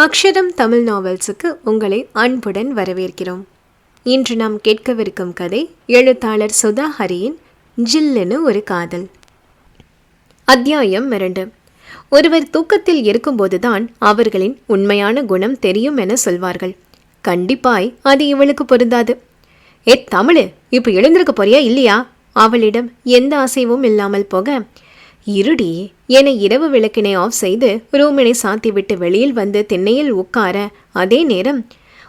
அக்ஷரம் தமிழ் நாவல்ஸுக்கு உங்களை அன்புடன் வரவேற்கிறோம். இன்று நாம் கேட்கவிருக்கும் கதை எழுத்தாளர் சுதா ஹரியின் ஜில்லுன்னு ஒரு காதல். அத்தியாயம் இரண்டு. ஒருவர் தூக்கத்தில் இருக்கும்போதுதான் அவர்களின் உண்மையான குணம் தெரியும் என சொல்வார்கள். கண்டிப்பாய் அது இவளுக்கு பொருந்தாது. ஏ தமிழு இப்போ எழுந்திருக்க போறியா இல்லையா? அவளிடம் எந்த அசைவும் இல்லாமல் போக இருடி என இரவு விளக்கினை ஆஃப் செய்து ரூமினை சாத்திவிட்டு வெளியில் வந்து திண்ணையில் உட்கார அதே நேரம்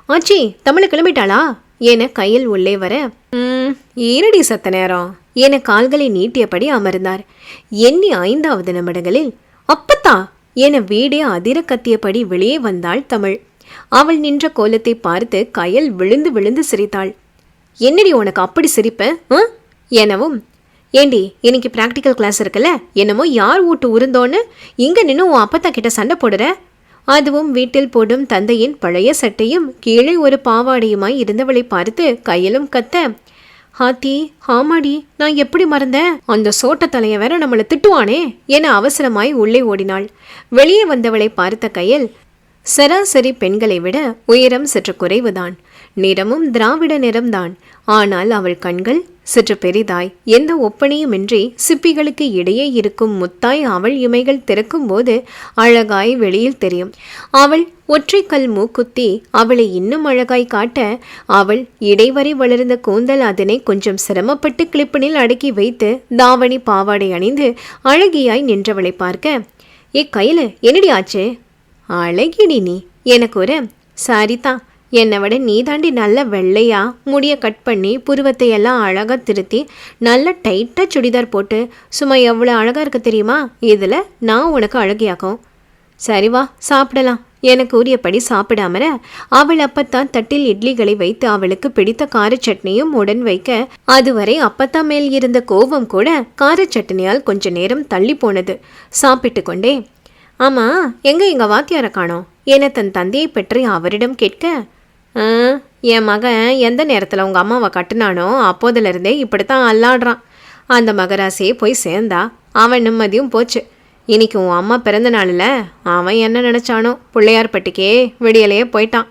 ஆச்சி தமிழ் கிளம்பிட்டாளா? என கையில் உள்ளே வர "ம், இருடி சத்த நேரம் என கால்களை நீட்டியபடி அமர்ந்தார். எண்ணி ஐந்தாவது நிமிடங்களில் அப்பத்தா? என வீடே அதிர கத்தியபடி வெளியே வந்தாள் தமிழ். அவள் நின்ற கோலத்தை பார்த்து கையில் விழுந்து விழுந்து சிரித்தாள். என்னடி உனக்கு அப்படி சிரிப்ப எனவும் ஏண்டி இன்னைக்கு ப்ராக்டிக்கல் கிளாஸ் இருக்குல்ல? என்னமோ யார் வீட்டு உருந்தோன்னு? இங்கே நின்று உன் அப்பத்தா கிட்ட சண்டை போடுற? அதுவும் வீட்டில் போடும் தந்தையின் பழைய சட்டையும் கீழே ஒரு பாவாடையுமாய் இருந்தவளை பார்த்து கையிலும் கத்த ஹாத்தி ஹாமாடி நான் எப்படி மறந்தேன்? அந்த சோட்ட தலைய வேற நம்மளை திட்டுவானே? என அவசரமாய் உள்ளே ஓடினாள். வெளியே வந்தவளை பார்த்த கையில் சராசரி பெண்களை விட உயரம் சற்று குறைவுதான். நிறமும் திராவிட நிறம்தான். ஆனால் அவள் கண்கள் சற்று பெரிதாய் எந்த ஒப்பனையுமின்றி சிப்பிகளுக்கு இடையே இருக்கும் முத்தாய் அவள் இமைகள் திறக்கும்போது அழகாய் வெளியில் தெரியும். அவள் ஒற்றைக்கல் மூக்குத்தி அவளை இன்னும் அழகாய் காட்ட அவள் இடைவரை வளர்ந்த கூந்தல் அதனை கொஞ்சம் சிரமப்பட்டு கிளிப்பனில் அடக்கி வைத்து தாவணி பாவாடை அணிந்து அழகியாய் நின்றவளை பார்க்க ஏ கையில என்னடி ஆச்சு? அழகிடி நீ எனக்கு ஒரு சாரிதான் என்னை விட நீ தாண்டி நல்ல வெள்ளையாக முடிய கட் பண்ணி புருவத்தை எல்லாம் அழகாக திருத்தி நல்ல டைட்டாக சுடிதார் போட்டு சும்மா எவ்வளோ அழகாக இருக்க தெரியுமா? இதில் நான் உனக்கு அழகியாக்கும். சரி வா சாப்பிடலாம். எனக்கு உரியபடி சாப்பிடாமற அவள் அப்பத்தான் தட்டில் இட்லிகளை வைத்து அவளுக்கு பிடித்த கார சட்னியும் உடன் வைக்க அதுவரை அப்பத்தா மேல் இருந்த கோபம் கூட கார சட்னியால் கொஞ்ச நேரம் தள்ளி போனது. சாப்பிட்டு கொண்டே ஆமாம் எங்கே எங்கள் வாத்தியாரை காணோம்? என தன் தந்தையை பற்றி அவரிடம் கேட்க? என் மகன் எந்த நேரத்தில் உங்கள் அம்மாவை கட்டினானோ அப்போதிலிருந்தே இப்படித்தான் அல்லாடுறான். அந்த மகராசியே போய் சேர்ந்தா அவன் நிம்மதியும் போச்சு. இன்னைக்கு உன் அம்மா பிறந்த நாளில் அவன் என்ன நினச்சானோ பிள்ளையார்பட்டிக்கே விடியலையே போயிட்டான்.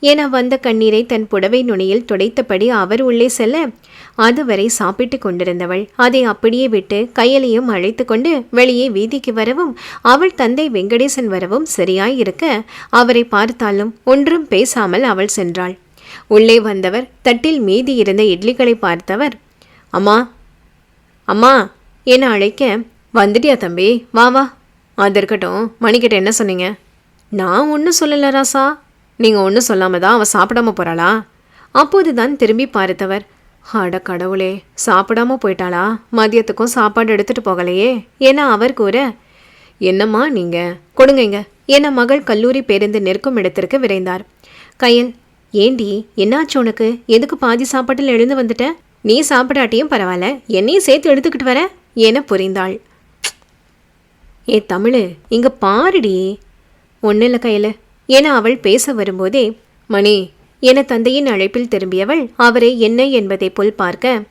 என வந்த கண்ணீரை தன் புடவை நுனியில் துடைத்தபடி அவர் உள்ளே செல்ல அதுவரை சாப்பிட்டு கொண்டிருந்தவள். அதை அப்படியே விட்டு கையலையும் அழைத்து கொண்டு வெளியே வீதிக்கு வரவும் அவள் தந்தை வெங்கடேசன் வரவும் சரியாய் இருக்க அவரை பார்த்தாலும் ஒன்றும் பேசாமல் அவள் சென்றாள். உள்ளே வந்தவர் தட்டில் மீதி இருந்த இட்லிகளை பார்த்தவர் அம்மா அம்மா என அழைக்க வந்துட்டியா தம்பி? வா வா. அது இருக்கட்டும். மணிக்கிட்ட என்ன சொன்னீங்க? நான் ஒன்றும் சொல்லல ராசா. நீங்கள் ஒன்றும் சொல்லாமல் தான் அவள் சாப்பிடாம போகிறாளா அப்போதுதான் திரும்பி பார்த்தவர். அட கடவுளே சாப்பிடாம போயிட்டாளா? மதியத்துக்கும் சாப்பாடு எடுத்துட்டு போகலையே? என அவர் கூற என்னம்மா நீங்கள் கொடுங்க என மகள் கல்லூரி பேருந்து நிற்கும் இடத்திற்கு விரைந்தார். கையல் ஏண்டி என்னாச்சு உனக்கு? எதுக்கு பாதி சாப்பாட்டில் எழுந்து வந்துட்ட? நீ சாப்பிடாட்டியும் பரவாயில்ல. என்னையும் சேர்த்து எடுத்துக்கிட்டு வர? என புரிந்தாள். ஏ தமிழ் இங்கே பாருடி. ஒன்றும் இல்லை கையில். என அவள் பேச வரும்போதே மணி என தந்தையின் அழைப்பில் திரும்பியவள் அவரை என்ன என்பதை போல் பார்க்க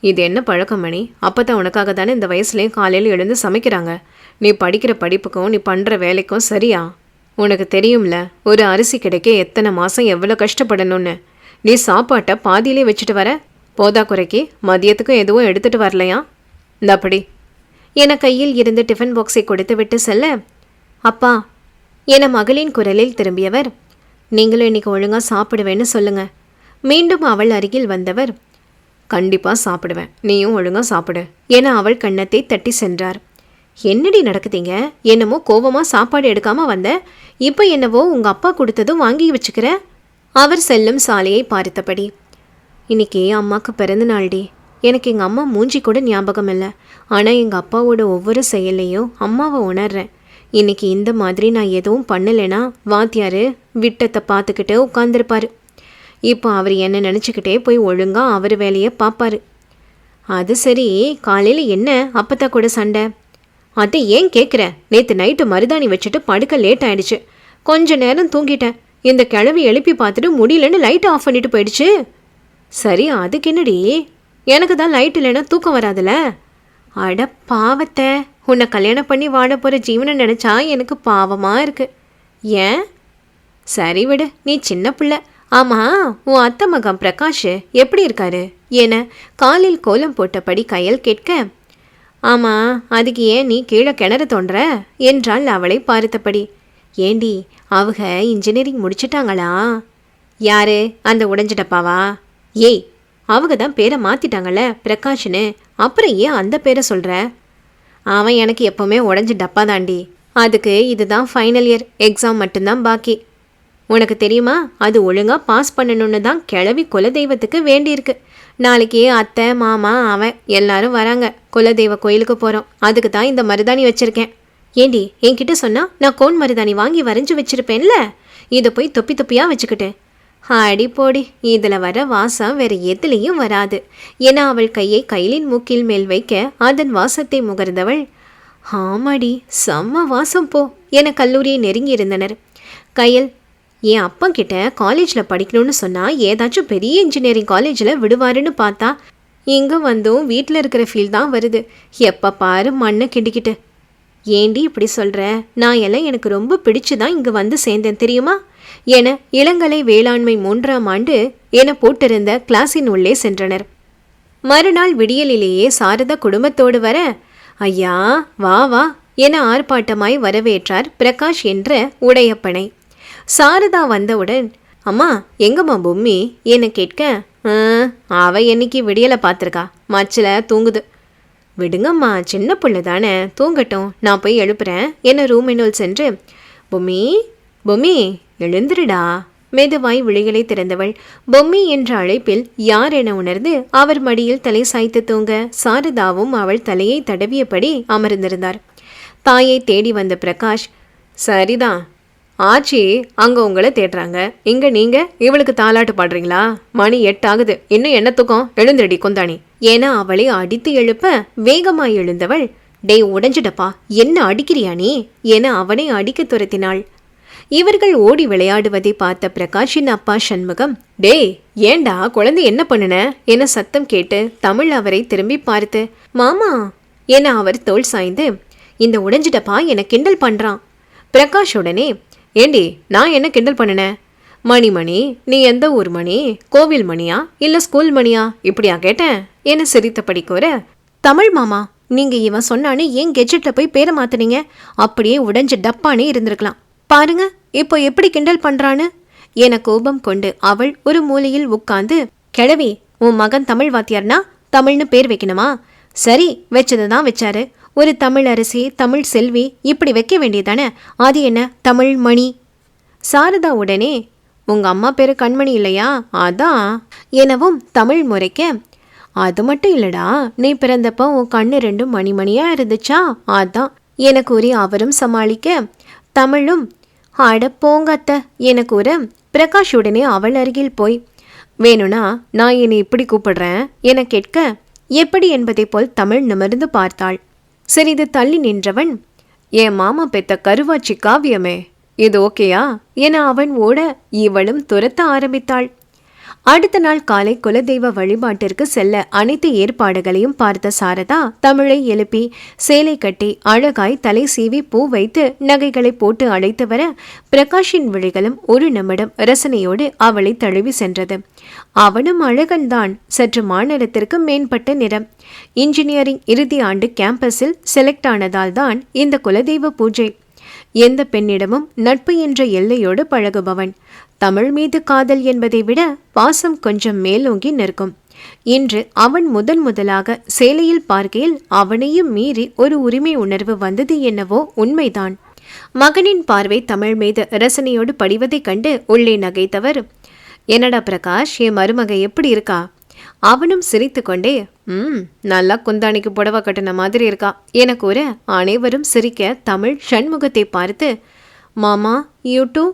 இது என்ன பழக்கம் மணி? அப்பதான் உனக்காக தானே இந்த வயசுலேயும் காலையில் எழுந்து சமைக்கிறாங்க. நீ படிக்கிற படிப்புக்கும் நீ பண்ணுற வேலைக்கும் சரியா? உனக்கு தெரியும்ல ஒரு அரிசி கிடைக்க எத்தனை மாதம் எவ்வளோ கஷ்டப்படணும்னு. நீ சாப்பாட்டை பாதியிலே வச்சுட்டு வர. போதா குறைக்கு மதியத்துக்கும் எதுவும் எடுத்துட்டு வரலையா? இந்தப்படி என கையில் இருந்து டிஃபன் பாக்ஸை கொடுத்துவிட்டு செல்ல அப்பா என மகளின் குரலில் திரும்பியவர் நீங்களும் இன்னைக்கு ஒழுங்காக சாப்பிடுவேன்னு சொல்லுங்க. மீண்டும் அவள் அருகில் வந்தவர் கண்டிப்பாக சாப்பிடுவேன். நீயும் ஒழுங்காக சாப்பிடு. என அவள் கன்னத்தை தட்டி சென்றார். என்னடி நடக்குதீங்க? என்னமோ கோபமாக சாப்பாடு எடுக்காமல் வந்த? இப்போ என்னவோ உங்கள் அப்பா கொடுத்ததும் வாங்கி வச்சுக்கிற? அவர் செல்லும் சாலையை பார்த்தபடி இன்னைக்கு அம்மாவுக்கு பிறந்த நாள்டி. எனக்கு எங்கள் அம்மா மூஞ்சி கூட ஞாபகம் இல்லை. ஆனால் எங்கள் அப்பாவோட ஒவ்வொரு செயல்லையும் அம்மாவை உணர்றேன். இன்னைக்கு இந்த மாதிரி நான் எதுவும் பண்ணலைன்னா வாத்தியார் விட்டத்தை பார்த்துக்கிட்டு உட்காந்துருப்பார் இப்போ அவர் என்ன நினச்சிக்கிட்டே போய் ஒழுங்காக அவர் வேலையை பார்ப்பாரு. அது சரி காலையில் என்ன? அப்பத்தா கூட சண்டை. அதை ஏன் கேட்குற நேற்று நைட்டு மருதாணி வச்சுட்டு படுக்க லேட் ஆயிடுச்சு. கொஞ்ச நேரம் தூங்கிட்டேன். இந்த கிழவி எழுப்பி பார்த்துட்டு முடியலன்னு லைட் ஆஃப் பண்ணிட்டு போயிடுச்சு. சரி அதுக்கு என்னடி? எனக்கு தான் லைட் இல்லைன்னா தூக்கம் வராதுல? அட பாவத்தை. உன்னை கல்யாணம் பண்ணி வாழ போகிற ஜீவனை நினச்சா எனக்கு பாவமாக இருக்கு. ஏன்? சரி விடு நீ சின்ன பிள்ளை. ஆமாம் உன் அத்தை மகன் பிரகாஷ் எப்படி இருக்காரு? என காலில் கோலம் போட்டபடி கையல் கேட்க ஆமாம் அதுக்கு ஏன் நீ கீழே கிணறு தோன்ற என்றாள் அவளை பார்த்தபடி ஏண்டி அவங்க இன்ஜினியரிங் முடிச்சிட்டாங்களா? யாரு அந்த உடஞ்சிட்டப்பாவா ஏய் அவங்க தான் பேரை மாற்றிட்டாங்கள பிரகாஷ்னு. அப்புறம் ஏன் அந்த பேரை சொல்கிற அவன் எனக்கு எப்போவுமே உடஞ்சி டப்பா தாண்டி. அதுக்கு இதுதான் ஃபைனல் இயர் எக்ஸாம் மட்டும்தான் பாக்கி. உனக்கு தெரியுமா? அது ஒழுங்காக பாஸ் பண்ணணும்னு தான் கிளவி குலதெய்வத்துக்கு வேண்டியிருக்கு. நாளைக்கு அத்தை மாமா அவன் எல்லாரும் வராங்க. குலதெய்வ கோயிலுக்கு போகிறோம் அதுக்கு தான் இந்த மருதாணி வச்சுருக்கேன். ஏண்டி என்கிட்ட சொன்னால் நான் கோன் மருதாணி வாங்கி வரைஞ்சி வச்சுருப்பேன்ல? இதை போய் தொப்பி தொப்பியாக வச்சுக்கிட்டேன் அடி போடி. இதில் வர வாசம் வேற எதுலேயும் வராது. என அவள் கையை கைலின் மூக்கில் மேல் வைக்க அதன் வாசத்தை முகர்ந்தவள் ஆமாடி செம்ம வாசம் போ என கல்லூரியை நெருங்கி இருந்தனர் கையல் என் அப்பா கிட்ட காலேஜில் படிக்கணும்னு சொன்னால் ஏதாச்சும் பெரிய இன்ஜினியரிங் காலேஜில் விடுவாருன்னு பார்த்தா இங்கே வந்தும் வீட்டில் இருக்கிற ஃபீல் தான் வருது. எப்போ பாரு மண்ணை கிண்டிக்கிட்டு. ஏண்டி இப்படி சொல்கிற நான் எல்லாம் எனக்கு ரொம்ப பிடிச்சு தான் இங்கே வந்து சேர்ந்தேன் தெரியுமா? என இளங்கலை வேளாண்மை மூன்றாம் ஆண்டு என போட்டிருந்த கிளாஸின் உள்ளே சென்றனர். மறுநாள் விடியலிலேயே சாரதா குடும்பத்தோடு வர ஐயா வா வா என ஆர்ப்பாட்டமாய் வரவேற்றார் பிரகாஷ் என்ற உடையப்பனை. சாரதா வந்தவுடன் அம்மா எங்கம்மா பொம்மி என கேட்க அவ என்னைக்கு விடியலை பார்த்துருக்கா? மச்சில் தூங்குது. விடுங்கம்மா சின்ன பிள்ளை தானே தூங்கட்டும் நான் போய் எழுப்புறேன் என்ன ரூமினுள் சென்று பொம்மி பொம்மி எழுந்திருடா. மெதுவாய் விழிகளை திறந்தவள். பொம்மி என்ற அழைப்பில் யார் என உணர்ந்து அவர் மடியில் தலை சாய்த்து தூங்க சாரதாவும் அவள் தலையை தடவியபடி அமர்ந்திருந்தார். தாயை தேடி வந்த பிரகாஷ் சரிதான் ஆச்சி அங்கே உங்களை தேடுறாங்க. இங்க நீங்க இவளுக்கு தாலாட்டு பாடுறீங்களா? மணி எட்டு ஆகுது இன்னும் என்ன தூக்கம்? எழுந்திரடி குந்தாணி. ஏன்னா அவளை அடித்து எழுப்ப வேகமாய் எழுந்தவள் டேய் உடைஞ்சிடப்பா. என்ன அடிக்கிறியா நீ? என அவனை அடிக்க துரத்தினாள். இவர்கள் ஓடி விளையாடுவதை பார்த்த பிரகாஷின் அப்பா சண்முகம் டேய் ஏண்டா குழந்தை என்ன பண்ணுன? என சத்தம் கேட்டு தமிழ் அவரை திரும்பி பார்த்து மாமா என அவர் தோல் சாய்ந்து இந்த உடைஞ்சிட்டப்பா என கிண்டல் பண்றான்? பிரகாஷ் உடனே ஏண்டி நான் என்ன கிண்டல் பண்ணுன? மணிமணி நீ எந்த ஊர் மணி? கோவில் மணியா? இல்ல ஸ்கூல் மணியா? இப்படியா கேட்டேன் என சிரித்தபடி கூற தமிழ் மாமா நீங்க இவன் சொன்னான்னு ஏன் கெஜெட்ல போய் பேரை மாத்துனீங்க? அப்படியே உடைஞ்ச டப்பானே இருந்திருக்கலாம். பாருங்க இப்போ எப்படி கிண்டல் பண்றான்னு. என கோபம் கொண்டு அவள் ஒரு மூலையில் உட்கார்ந்து கிழவி உன் மகன் தமிழ் வாத்தியார்னா? தமிழ்னு பேர் வைக்கணுமா? சரி வச்சது தான் வச்சாரு. ஒரு தமிழ் அரசி தமிழ் செல்வி இப்படி வைக்க வேண்டியதானே? அது என்ன தமிழ் மணி? சாரதா உடனே உங்க அம்மா பேரு கண்மணி இல்லையா? அதான் எனவும் தமிழ் முறைக்க. அது மட்டும் இல்லடா நீ பிறந்தப்ப உன் கண்ணு ரெண்டும் மணிமணியா இருந்துச்சா? அதான் என கூறி அவரும் சமாளிக்க தமிழும் அட போங்க அத்த என கூற பிரகாஷ் உடனே அவள் அருகில் போய் வேணும்னா நான் என்னை இப்படி கூப்பிடுறேன்? என கேட்க எப்படி என்பதைப் போல் தமிழ் நிமிர்ந்து பார்த்தாள். சிறிது தள்ளி நின்றவன் என் மாமா பெத்த கருவாச்சி காவியமே இது ஓகேயா? என அவன் ஓட இவளும் துரத்த ஆரம்பித்தாள். அடுத்த நாள் காலை குலதெய்வ வழிபாட்டிற்கு செல்ல அனைத்து ஏற்பாடுகளையும் பார்த்த சாரதா தமிழை எழுப்பி சேலை கட்டி அழகாய் தலை சீவி பூ வைத்து நகைகளை போட்டு அழைத்து வர பிரகாஷின் விழிகளும் ஒரு நிமிடம் ரசனையோடு அவளை தழுவி சென்றது. அவனும் அழகன்தான். சற்று மாநிலத்திற்கு மேம்பட்ட நிறம். இன்ஜினியரிங் இறுதி ஆண்டு கேம்பஸில் செலக்ட் ஆனதால் தான் இந்த குலதெய்வ பூஜை. எந்த பெண்ணிடமும் நட்பு என்ற எல்லையோடு பழகுபவன். தமிழ் மீது காதல் என்பதை விட பாசம் கொஞ்சம் மேலோங்கி நிற்கும். இன்று அவன் முதன் முதலாக சேலையில் பார்க்கையில் அவனையும் மீறி ஒரு உரிமை உணர்வு வந்தது என்னவோ உண்மைதான். மகனின் பார்வை தமிழ் மீது ரசனையோடு படிவதைக் கண்டு உள்ளே நகைத்தவர் என்னடா பிரகாஷ் என் மருமக எப்படி இருக்கா? அவனும் சிரித்துக்கொண்டே ம் நல்லா குந்தாணிக்கு புடவை கட்டின மாதிரி இருக்கா? என கூற அனைவரும் சிரிக்க தமிழ் ஷண்முகத்தை பார்த்து மாமா யூ டூ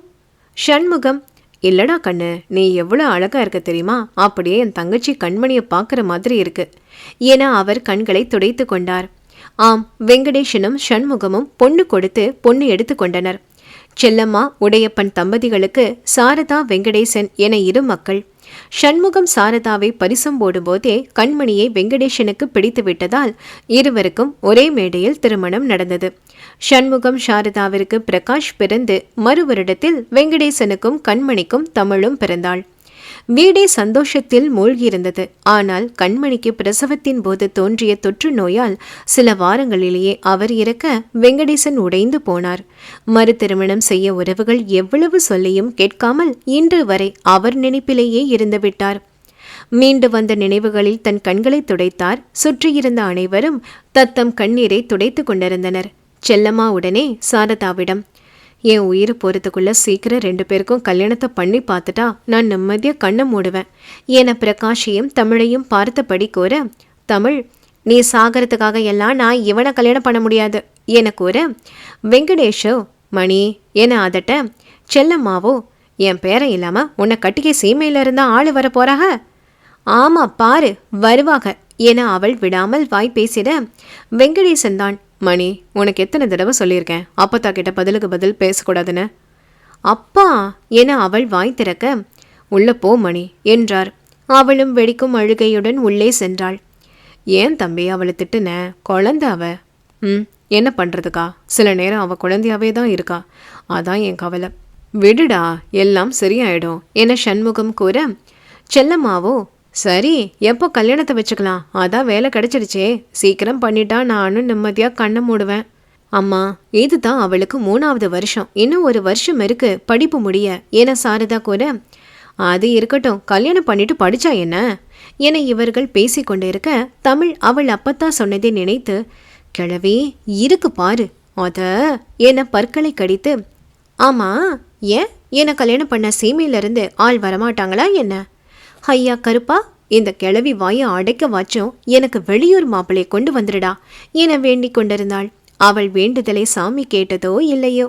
ஷண்முகம் இல்லடா கண்ணு நீ எவ்வளோ அழகா இருக்க தெரியுமா? அப்படியே என் தங்கச்சி கண்மணியை பார்க்குற மாதிரி இருக்கு. என அவர் கண்களை துடைத்து கொண்டார். ஆம் வெங்கடேஷனும் ஷண்முகமும் பொண்ணு கொடுத்து பொண்ணு எடுத்து கொண்டனர். செல்லம்மா உடையப்பன் தம்பதிகளுக்கு சாரதா வெங்கடேசன் என இரு மக்கள் சண்முகம் சாரதாவை பரிசம் போடும்போதே கண்மணியை வெங்கடேசனுக்கு பிடித்து விட்டதால் இருவருக்கும் ஒரே மேடையில் திருமணம் நடந்தது. சண்முகம் சாரதாவிற்கு பிரகாஷ் பிறந்து மறு வருடத்தில் வெங்கடேசனுக்கும் கண்மணிக்கும் தமிழும் பிறந்தாள். வீடே சந்தோஷத்தில் மூழ்கியிருந்தது. ஆனால் கண்மணிக்கு பிரசவத்தின் போது தோன்றிய தொற்று நோயால் சில வாரங்களிலேயே அவர் இறக்க வெங்கடேசன் உடைந்து போனார். மறு திருமணம் செய்ய உறவுகள் எவ்வளவு சொல்லியும் கேட்காமல் இன்று வரை அவர் நினைப்பிலேயே இருந்து விட்டார். மீண்டு வந்த நினைவுகளில் தன் கண்களை துடைத்தார். சுற்றியிருந்த அனைவரும் தத்தம் கண்ணீரை துடைத்துக் கொண்டிருந்தனர். செல்லம்மா உடனே சாரதாவிடம் என் உயிர் போகிறதுக்குள்ள சீக்கிரம் ரெண்டு பேருக்கும் கல்யாணத்தை பண்ணி பார்த்துட்டா நான் நிம்மதியாக கண்ணை மூடுவேன். என பிரகாஷையும் தமிழையும் பார்த்தபடி கூற தமிழ் நீ சாகிறதுக்காக எல்லாம் நான் இவனை கல்யாணம் பண்ண முடியாது என கூற வெங்கடேஷோ மணி என அதட்ட செல்லம்மாவோ என் பேரை இல்லாமல் உன்னை கட்டிக்க சீமையில் இருந்தால் ஆள் வர போறாக? ஆமாம் பாரு வருவாக என அவள் விடாமல் வாய் பேசிட வெங்கடேசன் தான் மணி உனக்கு எத்தனை தடவை சொல்லியிருக்கேன்? அப்பத்தா கிட்ட பதிலுக்கு பதில் பேசக்கூடாதுன்னு. அப்பா என அவள் வாய் திறக்க உள்ள போ மணி என்றார். அவளும் வெடிக்கும் அழுகையுடன் உள்ளே சென்றாள். ஏன் தம்பி அவளை திட்டுன? குழந்தை அவ. ம் என்ன பண்ணுறதுக்கா சில நேரம் அவள் குழந்தையாவே தான் இருக்கா. அதான் என் கவலை. விடுடா எல்லாம் சரியாயிடும் என சண்முகம் கூற செல்லம்மாவோ சரி எப்போ கல்யாணத்தை வச்சுக்கலாம்? அதான் வேலை கிடைச்சிடுச்சே. சீக்கிரம் பண்ணிட்டா நானும் நிம்மதியாக கண்ணை மூடுவேன். அம்மா இதுதான் அவளுக்கு மூணாவது வருஷம். இன்னும் ஒரு வருஷம் இருக்கு படிப்பு முடிய. என சாரதா கூட அது இருக்கட்டும் கல்யாணம் பண்ணிட்டு படிச்சா என்ன? என இவர்கள் பேசிக்கொண்டு இருக்க தமிழ் அவள் அப்பத்தான் சொன்னதை நினைத்து கிழவி இருக்கு பாரு. அத என பற்களை கடித்து ஆமா ஏன்? என கல்யாணம் பண்ண சீமையிலிருந்து ஆள் வரமாட்டாங்களா என்ன? ஐயா கருப்பா இந்த கிழவி வாயை அடைக்க வாச்சும் எனக்கு வெளியூர் மாப்பிளை கொண்டு வந்துடுடா என வேண்டிக் கொண்டிருந்தாள். அவள் வேண்டுதலை சாமி கேட்டதோ இல்லையோ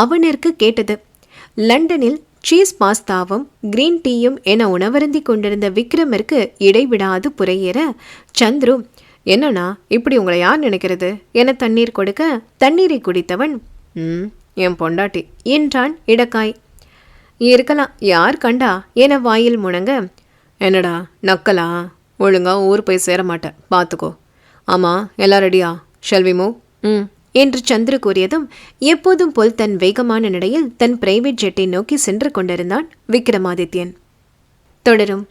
அவனிற்கு கேட்டது. லண்டனில் சீஸ் பாஸ்தாவும் கிரீன் டீயும் என உணவருந்தி கொண்டிருந்த விக்ரமிற்கு இடைவிடாது புறையேற சந்துரு என்னண்ணா இப்படி உங்களை யார் நினைக்கிறது? என தண்ணீர் கொடுக்க தண்ணீரை குடித்தவன் ம் என் பொண்டாட்டி என்றான் இடக்காய். இருக்கலாம் யார் கண்டா? என வாயில் முணங்க என்னடா நக்கலா? ஒழுங்கா ஊர் போய் சேர மாட்டேன் பார்த்துக்கோ ஆமாம் எல்லாம் ரெடியா? ஷெல்வி மூவ் ம். என்று சந்திர கூறியதும் எப்போதும் போல் தன் வேகமான நிலையில் தன் பிரைவேட் ஜெட்டை நோக்கி சென்று கொண்டிருந்தான் விக்ரமாதித்யன். தொடரும்.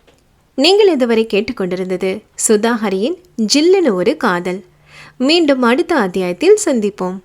நீங்கள் இதுவரை கேட்டுக்கொண்டிருந்தது சுதாஹரியின் ஜில்லுன்னு ஒரு காதல். மீண்டும் அடுத்த அத்தியாயத்தில் சந்திப்போம்.